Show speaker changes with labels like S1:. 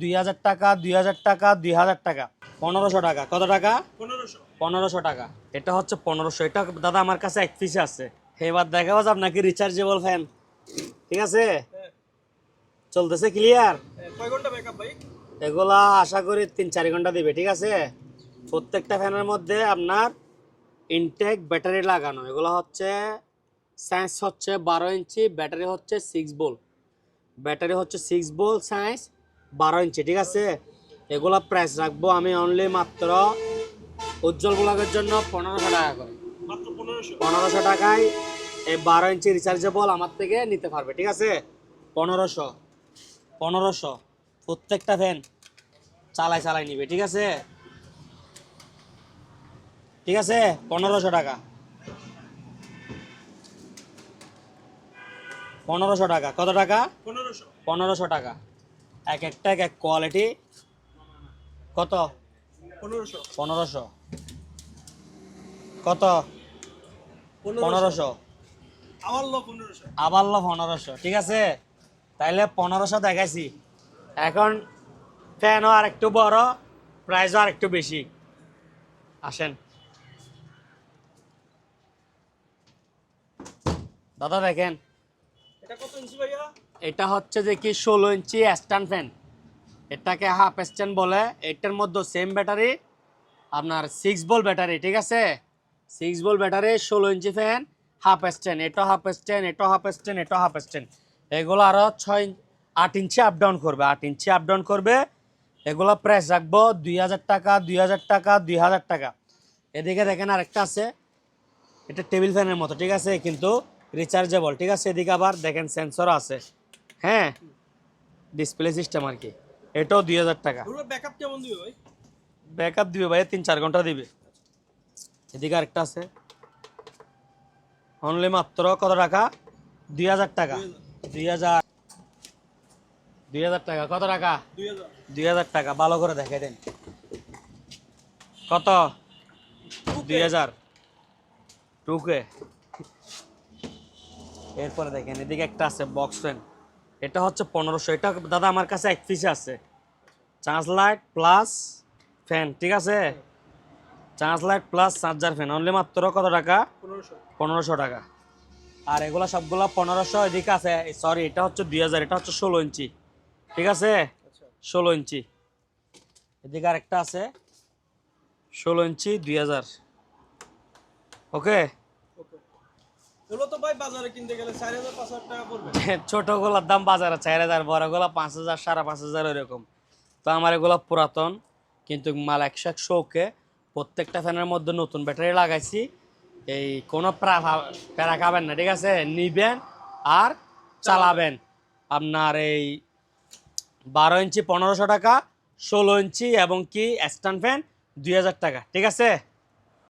S1: দুই হাজার টাকা দুই হাজার টাকা দুই হাজার টাকা। পনেরোশো টাকা। কত টাকা?
S2: পনেরোশো।
S1: টাকা। এটা হচ্ছে পনেরোশো। এটা দাদা আমার কাছে এক পিসে আছে। এবার আপনাকে রিচার্জেবল ফ্যান ঠিক আছে?
S2: হ্যাঁ।
S1: চলতেছে ক্লিয়ার
S2: হ্যাঁ, ভাই?
S1: এগুলা আশা করি তিন চার ঘণ্টা দিবে ঠিক আছে? প্রত্যেকটা ফ্যানের মধ্যে আপনার ইনটেক ব্যাটারি লাগানো। এগুলো হচ্ছে সায়েন্স হচ্ছে বারো ইঞ্চি ব্যাটারি হচ্ছে সিক্স বোল ব্যাটারি হচ্ছে সিক্স বোল সায়েন্স বারো ইঞ্চি ঠিক আছে? এগুলো প্রাইস রাখব আমি অনলি মাত্র উজ্জ্বল ব্লগের জন্য পনেরোশো টাকা করে।
S2: পনেরোশো।
S1: টাকায় এই বারো ইঞ্চি রিচার্জেবল আমার থেকে নিতে পারবে ঠিক আছে? পনেরোশো পনেরোশো প্রত্যেকটা ফ্যান চালাই চালাই নিবে ঠিক আছে? ঠিক আছে? পনেরোশো টাকা। পনেরোশো টাকা। কত টাকা?
S2: পনেরোশো।
S1: পনেরোশো টাকা। এক একটা এক এক কোয়ালিটি কত?
S2: পনেরোশো।
S1: পনেরোশো। কত? পনেরোশো। আবার লো পনেরোশো। ঠিক আছে? তাইলে পনেরোশো দেখাইছি। এখন ফ্যানও আর একটু বড় প্রাইসও আর একটু বেশি। আসেন। দাদা দেখেন।
S2: এটা কত ইঞ্চি ভাইয়া?
S1: এটা হচ্ছে যে কি ষোলো ইঞ্চি স্ট্যান্ড ফ্যান এটাকে হাফ স্ট্যান্ড বলে। এটার মধ্যে সেম ব্যাটারি আপনার সিক্স বল ব্যাটারি ঠিক আছে? সিক্স বল ব্যাটারি ষোলো ইঞ্চি ফ্যান হাফ স্ট্যান্ড এটা হাফ স্ট্যান্ড এটা হাফ স্ট্যান্ড এটা হাফ স্ট্যান্ড এগুলো আরও ছয় ইঞ্চ- আট ইঞ্চি আপ ডাউন করবে। আট ইঞ্চি আপ ডাউন করবে। এগুলো প্রাইস রাখব দুই হাজার টাকা, দুই হাজার টাকা, দুই হাজার টাকা। এদিকে দেখেন আরেকটা আছে। এটা টেবিল ফ্যানের মতো, ঠিক আছে? কিন্তু রিচার্জেবল ঠিক আছে? এদিকে আবার দেখেন সেন্সরও আছে। হ্যাঁ। ডিসপ্লে সিস্টেম আর কি। এটাও দুই হাজার টাকা।
S2: পুরো ব্যাকআপ কেমন দিবে ভাই?
S1: ব্যাকআপ দিবে ভাই তিন চার ঘণ্টা দিবে। এদিকে আরেকটা আছে। অনলি মাত্র কত টাকা? দুই হাজার টাকা। দুই হাজার। দুই হাজার। টাকা কত টাকা?
S2: দুই হাজার।
S1: দুই হাজার টাকা ভালো করে দেখে দেন। কত? দুই হাজার। টুকে এরপরে দেখেন এদিকে একটা আছে বক্স ফ্যান এটা হচ্ছে পনেরোশো। এটা দাদা আমার কাছে এক পিসে আছে। চার্জ লাইট প্লাস ফ্যান ঠিক আছে? Charge light plus charger fan only মাত্র কত টাকা?
S2: পনেরোশো।
S1: টাকা। আর এগুলো সবগুলো পনেরোশো এদিকে আছে সরি এটা হচ্ছে দুই হাজার এটা হচ্ছে ষোলো ইঞ্চি। ঠিক আছে?
S2: আচ্ছা।
S1: ষোলো ইঞ্চি। এদিকে আরেকটা আছে। ষোলো ইঞ্চি দুই হাজার। ওকে
S2: এগুলো তো ভাই বাজারে কিনতে গেলে চার হাজার পাঁচ হাজার টাকা পড়বে।
S1: ছোটোগুলোর দাম বাজারে চার হাজার বড়গুলো পাঁচ হাজার, সাড়ে পাঁচ হাজার এরকম তো আমার এগুলো পুরাতন, কিন্তু মাল একশো একশো ওকে। প্রত্যেকটা ফ্যানের মধ্যে নতুন ব্যাটারি লাগাইছি। এই কোনো প্যারা খাবেন না, ঠিক আছে? নিবেন আর চালাবেন। আপনার এই বারো ইঞ্চি পনেরোশো টাকা, ষোলো ইঞ্চি এবং কি স্ট্যান্ড ফ্যান দুই হাজার টাকা, ঠিক আছে?